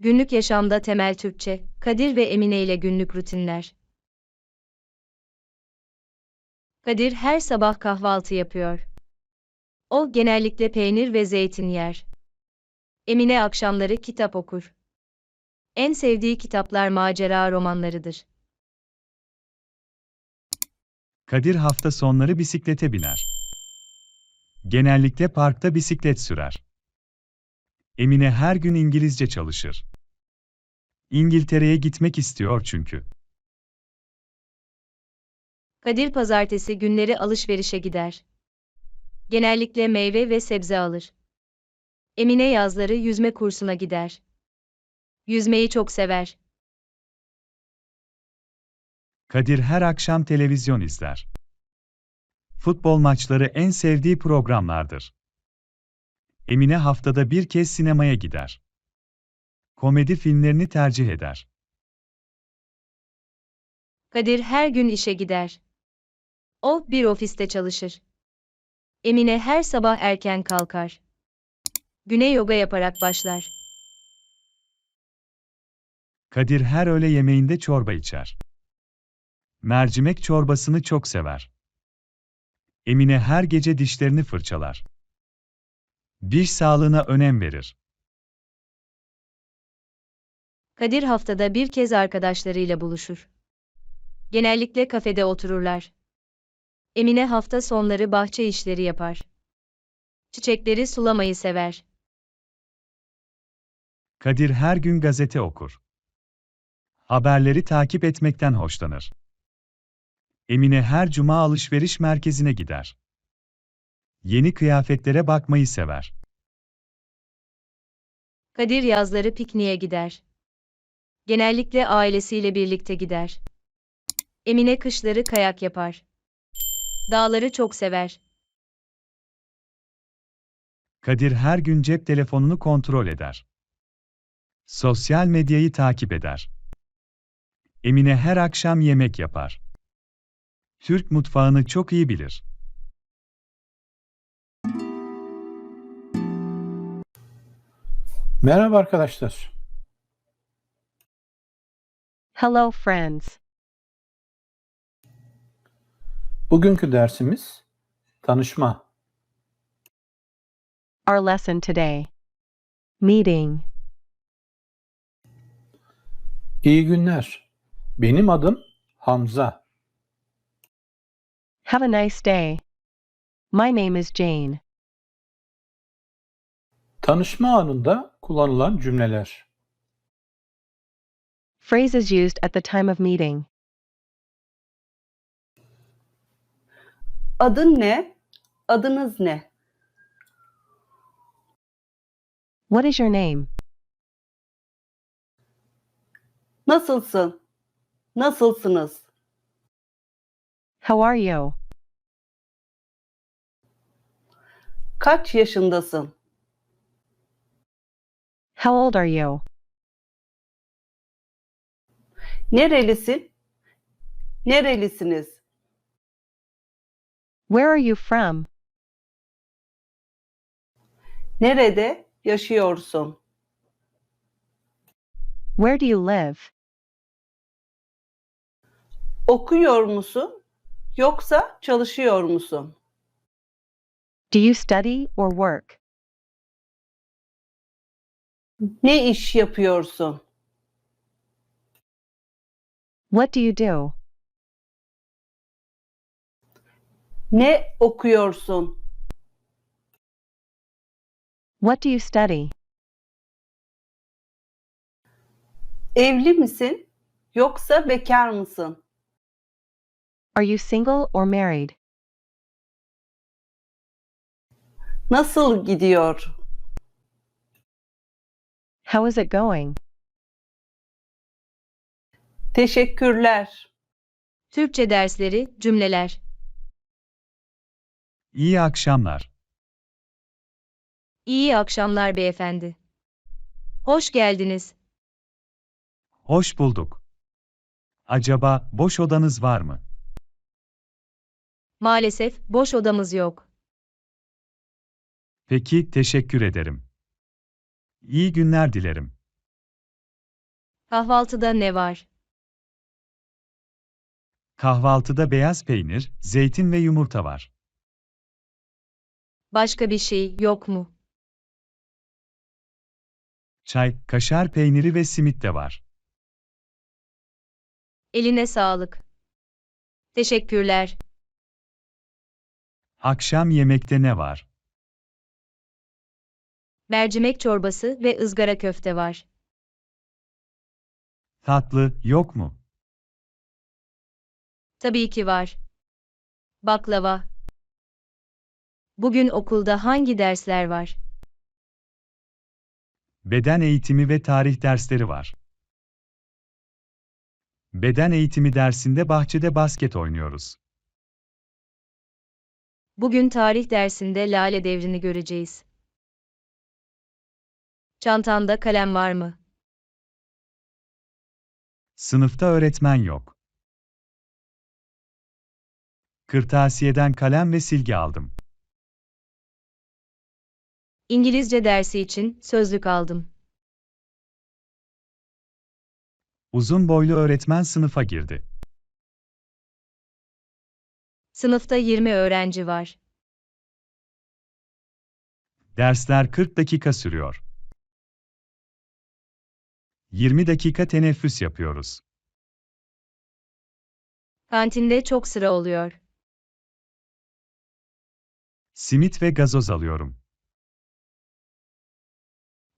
Günlük yaşamda temel Türkçe, Kadir ve Emine ile günlük rutinler. Kadir her sabah kahvaltı yapıyor. O genellikle peynir ve zeytin yer. Emine akşamları kitap okur. En sevdiği kitaplar macera romanlarıdır. Kadir hafta sonları bisiklete biner. Genellikle parkta bisiklet sürer. Emine her gün İngilizce çalışır. İngiltere'ye gitmek istiyor çünkü. Kadir pazartesi günleri alışverişe gider. Genellikle meyve ve sebze alır. Emine yazları yüzme kursuna gider. Yüzmeyi çok sever. Kadir her akşam televizyon izler. Futbol maçları en sevdiği programlardır. Emine haftada bir kez sinemaya gider. Komedi filmlerini tercih eder. Kadir her gün işe gider. O bir ofiste çalışır. Emine her sabah erken kalkar. Güne yoga yaparak başlar. Kadir her öğle yemeğinde çorba içer. Mercimek çorbasını çok sever. Emine her gece dişlerini fırçalar. Diş sağlığına önem verir. Kadir haftada bir kez arkadaşlarıyla buluşur. Genellikle kafede otururlar. Emine hafta sonları bahçe işleri yapar. Çiçekleri sulamayı sever. Kadir her gün gazete okur. Haberleri takip etmekten hoşlanır. Emine her cuma alışveriş merkezine gider. Yeni kıyafetlere bakmayı sever. Kadir yazları pikniğe gider. Genellikle ailesiyle birlikte gider. Emine kışları kayak yapar. Dağları çok sever. Kadir her gün cep telefonunu kontrol eder. Sosyal medyayı takip eder. Emine her akşam yemek yapar. Türk mutfağını çok iyi bilir. Merhaba arkadaşlar. Hello, friends. Bugünkü dersimiz tanışma. Our lesson today. Meeting. İyi günler. Benim adım Hamza. Have a nice day. My name is Jane. Tanışma anında kullanılan cümleler. Phrases used at the time of meeting. Adın ne? Adınız ne? What is your name? Nasılsın? Nasılsınız? How are you? Kaç yaşındasın? How old are you? Nerelisin? Nerelisiniz? Where are you from? Nerede yaşıyorsun? Where do you live? Okuyor musun? Yoksa çalışıyor musun? Do you study or work? Ne iş yapıyorsun? What do you do? Ne okuyorsun? What do you study? Evli misin? Yoksa bekar mısın? Are you single or married? Nasıl gidiyor? How is it going? Teşekkürler. Türkçe dersleri, cümleler. İyi akşamlar. İyi akşamlar beyefendi. Hoş geldiniz. Hoş bulduk. Acaba boş odanız var mı? Maalesef boş odamız yok. Peki, teşekkür ederim. İyi günler dilerim. Kahvaltıda ne var? Kahvaltıda beyaz peynir, zeytin ve yumurta var. Başka bir şey yok mu? Çay, kaşar peyniri ve simit de var. Eline sağlık. Teşekkürler. Akşam yemekte ne var? Mercimek çorbası ve ızgara köfte var. Tatlı, yok mu? Tabii ki var. Baklava. Bugün okulda hangi dersler var? Beden eğitimi ve tarih dersleri var. Beden eğitimi dersinde bahçede basket oynuyoruz. Bugün tarih dersinde Lale devrini göreceğiz. Çantanda kalem var mı? Sınıfta öğretmen yok. Kırtasiyeden kalem ve silgi aldım. İngilizce dersi için sözlük aldım. Uzun boylu öğretmen sınıfa girdi. Sınıfta 20 öğrenci var. Dersler 40 dakika sürüyor. 20 dakika teneffüs yapıyoruz. Kantinde çok sıra oluyor. Simit ve gazoz alıyorum.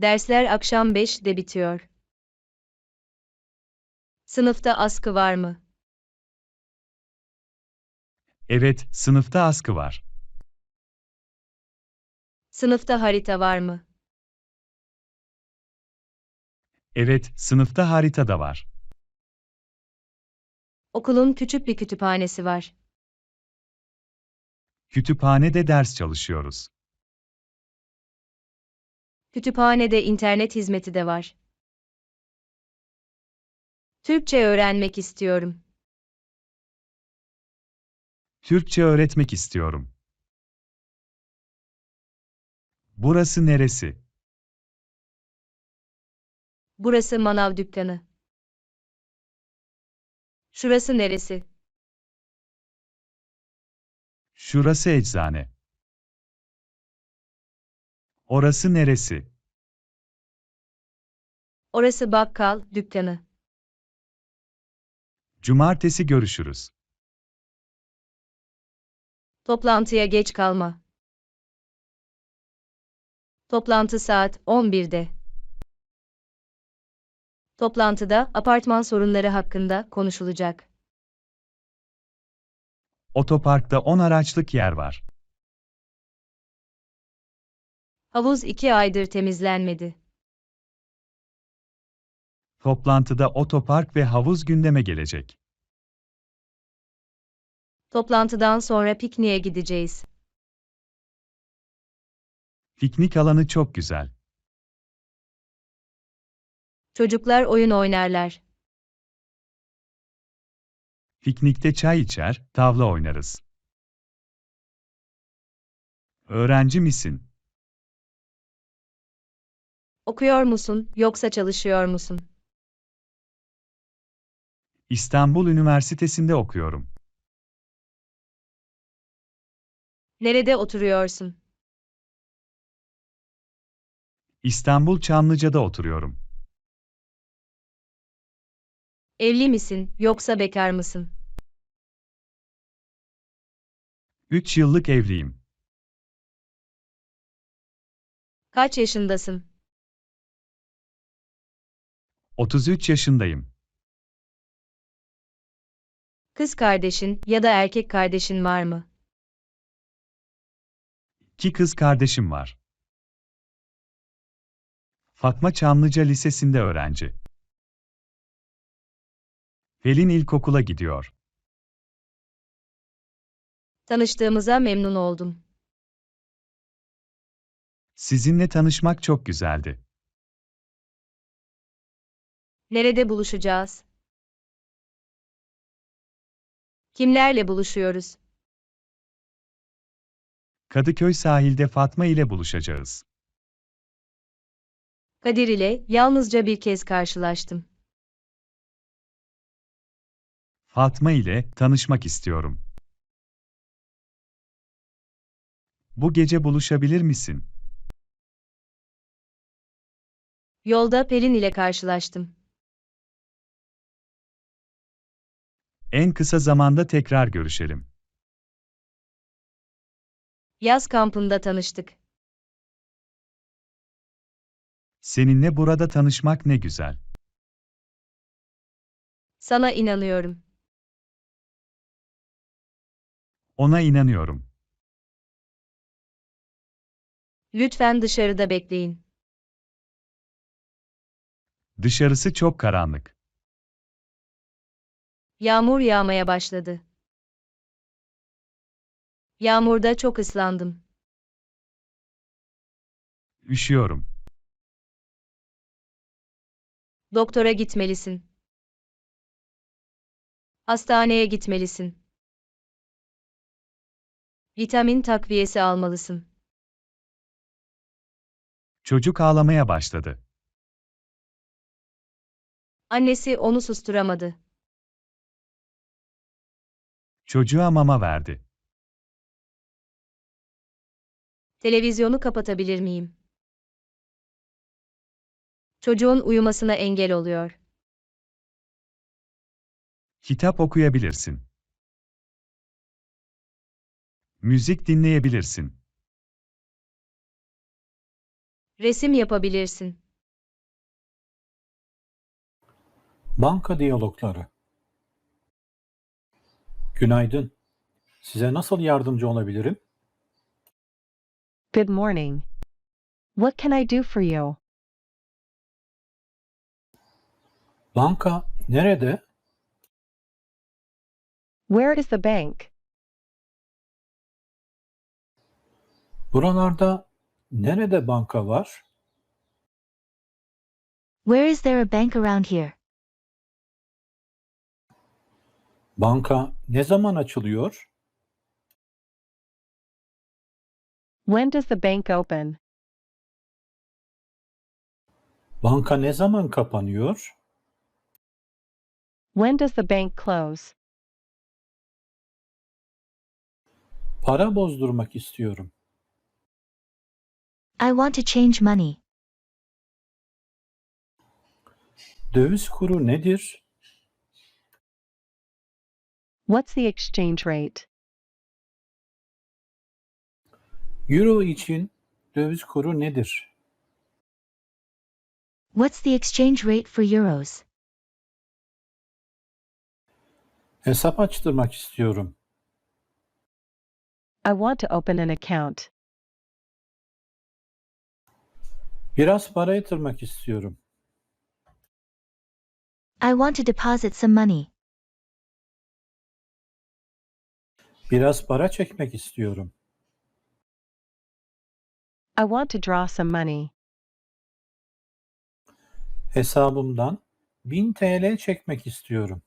Dersler akşam 5'de bitiyor. Sınıfta askı var mı? Evet, sınıfta askı var. Sınıfta harita var mı? Evet, sınıfta harita da var. Okulun küçük bir kütüphanesi var. Kütüphanede ders çalışıyoruz. Kütüphanede internet hizmeti de var. Türkçe öğrenmek istiyorum. Türkçe öğretmek istiyorum. Burası neresi? Burası manav dükkanı. Şurası neresi? Şurası eczane. Orası neresi? Orası bakkal dükkanı. Cumartesi görüşürüz. Toplantıya geç kalma. Toplantı saat 11'de. Toplantıda apartman sorunları hakkında konuşulacak. Otoparkta 10 araçlık yer var. Havuz 2 aydır temizlenmedi. Toplantıda otopark ve havuz gündeme gelecek. Toplantıdan sonra pikniğe gideceğiz. Piknik alanı çok güzel. Çocuklar oyun oynarlar. Piknikte çay içer, tavla oynarız. Öğrenci misin? Okuyor musun yoksa çalışıyor musun? İstanbul Üniversitesi'nde okuyorum. Nerede oturuyorsun? İstanbul Çamlıca'da oturuyorum. Evli misin yoksa bekar mısın? 3 yıllık evliyim. Kaç yaşındasın? 33 yaşındayım. Kız kardeşin ya da erkek kardeşin var mı? İki kız kardeşim var. Fatma Çamlıca Lisesi'nde öğrenci. Pelin ilkokula gidiyor. Tanıştığımıza memnun oldum. Sizinle tanışmak çok güzeldi. Nerede buluşacağız? Kimlerle buluşuyoruz? Kadıköy sahilde Fatma ile buluşacağız. Kadir ile yalnızca bir kez karşılaştım. Fatma ile tanışmak istiyorum. Bu gece buluşabilir misin? Yolda Pelin ile karşılaştım. En kısa zamanda tekrar görüşelim. Yaz kampında tanıştık. Seninle burada tanışmak ne güzel. Sana inanıyorum. Ona inanıyorum. Lütfen dışarıda bekleyin. Dışarısı çok karanlık. Yağmur yağmaya başladı. Yağmurda çok ıslandım. Üşüyorum. Doktora gitmelisin. Hastaneye gitmelisin. Vitamin takviyesi almalısın. Çocuk ağlamaya başladı. Annesi onu susturamadı. Çocuğa mama verdi. Televizyonu kapatabilir miyim? Çocuğun uyumasına engel oluyor. Kitap okuyabilirsin. Müzik dinleyebilirsin. Resim yapabilirsin. Banka diyalogları. Günaydın. Size nasıl yardımcı olabilirim? Good morning. What can I do for you? Banka nerede? Where is the bank? Buralarda nerede banka var? Where is there a bank around here? Banka ne zaman açılıyor? When does the bank open? Banka ne zaman kapanıyor? When does the bank close? Para bozdurmak istiyorum. I want to change money. Döviz kuru nedir? What's the exchange rate? Euro için döviz kuru nedir? What's the exchange rate for euros? Hesap açtırmak istiyorum. I want to open an account. Biraz para yatırmak istiyorum. I want to deposit some money. Biraz para çekmek istiyorum. I want to draw some money. Hesabımdan 1000 TL çekmek istiyorum.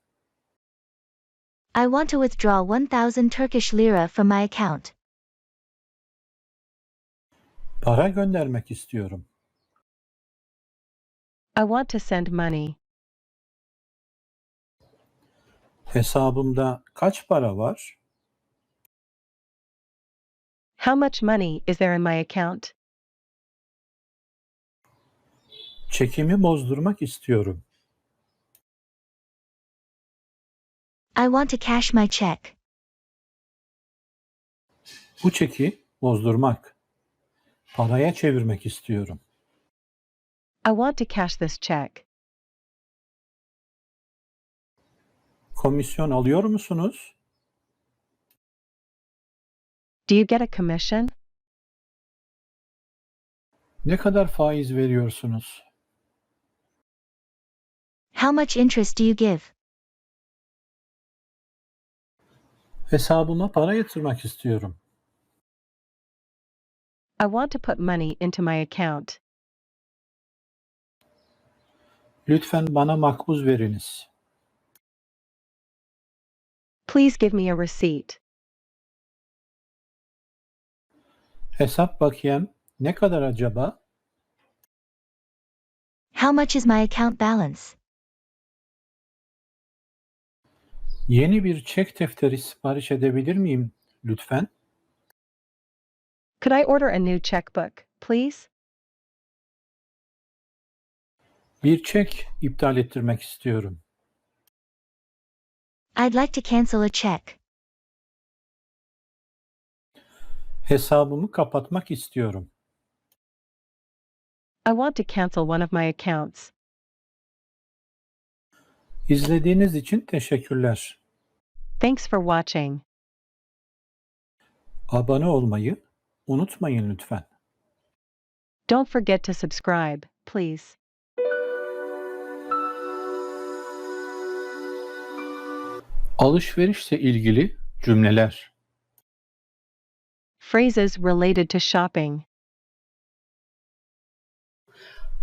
I want to withdraw 1000 Turkish lira from my account. Para göndermek istiyorum. I want to send money. Hesabımda kaç para var? How much money is there in my account? Çekimi bozdurmak istiyorum. I want to cash my check. Bu çeki bozdurmak. Paraya çevirmek istiyorum. I want to cash this check. Komisyon alıyor musunuz? Do you get a commission? Ne kadar faiz veriyorsunuz? How much interest do you give? Hesabıma para yatırmak istiyorum. I want to put money into my account. Lütfen bana makbuz veriniz. Please give me a receipt. Hesap bakiyem ne kadar acaba? How much is my account balance? Yeni bir çek defteri sipariş edebilir miyim lütfen? Could I order a new checkbook, please? Bir çek iptal ettirmek istiyorum. I'd like to cancel a check. Hesabımı kapatmak istiyorum. I want to cancel one of my accounts. İzlediğiniz için teşekkürler. Thanks for watching. Abone olmayı unutmayın lütfen. Don't forget to subscribe, please. Alışverişle ilgili cümleler. Phrases related to shopping.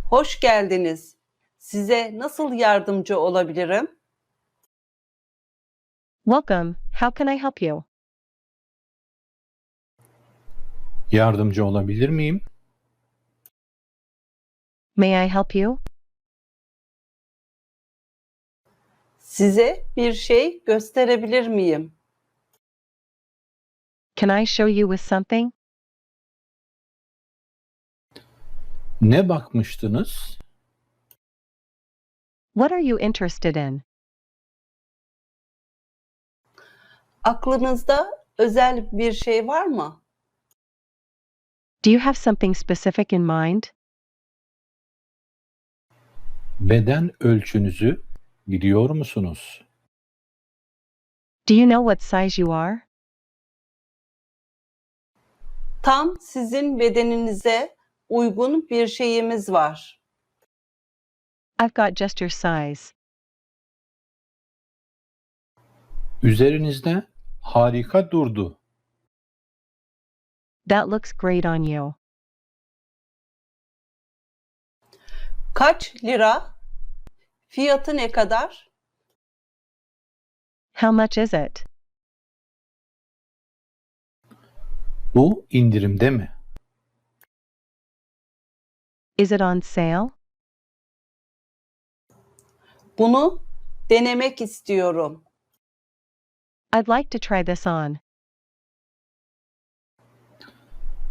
Hoş geldiniz. Size nasıl yardımcı olabilirim? Welcome. How can I help you? Yardımcı olabilir miyim? May I help you? Size bir şey gösterebilir miyim? Can I show you with something? Ne bakmıştınız? What are you interested in? Aklınızda özel bir şey var mı? Do you have something specific in mind? Beden ölçünüzü biliyor musunuz? Do you know what size you are? Tam sizin bedeninize uygun bir şeyimiz var. I've got just your size. Üzerinizde harika durdu. That looks great on you. Kaç lira? Fiyatı ne kadar? How much is it? Bu indirimde mi? Is it on sale? Bunu denemek istiyorum. I'd like to try this on.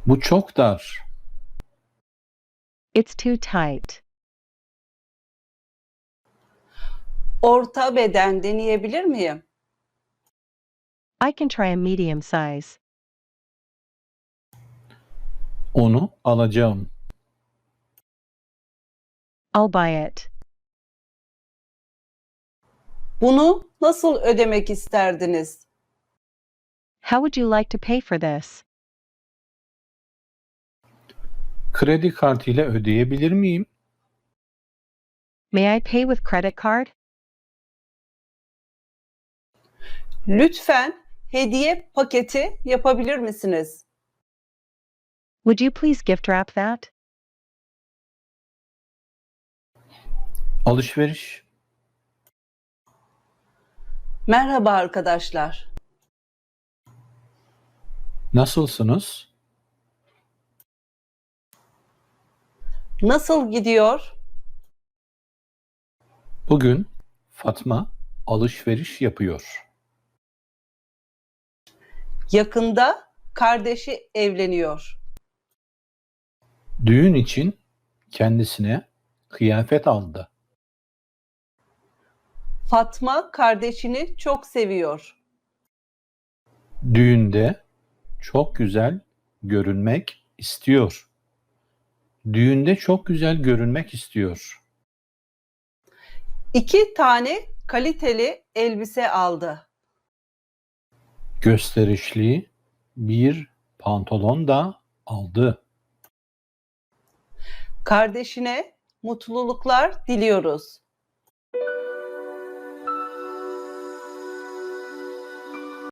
Bu çok dar. It's too tight. Orta beden deneyebilir miyim? I can try a medium size. Onu alacağım. I'll buy it. Bunu nasıl ödemek isterdiniz? How would you like to pay for this? Kredi kartıyla ödeyebilir miyim? May I pay with credit card? Lütfen hediye paketi yapabilir misiniz? Would you please gift wrap that? Alışveriş. Merhaba arkadaşlar. Nasılsınız? Nasıl gidiyor? Bugün Fatma alışveriş yapıyor. Yakında kardeşi evleniyor. Düğün için kendisine kıyafet aldı. Fatma kardeşini çok seviyor. Düğünde çok güzel görünmek istiyor. Düğünde çok güzel görünmek istiyor. İki tane kaliteli elbise aldı. Gösterişli bir pantolon da aldı. Kardeşine mutluluklar diliyoruz.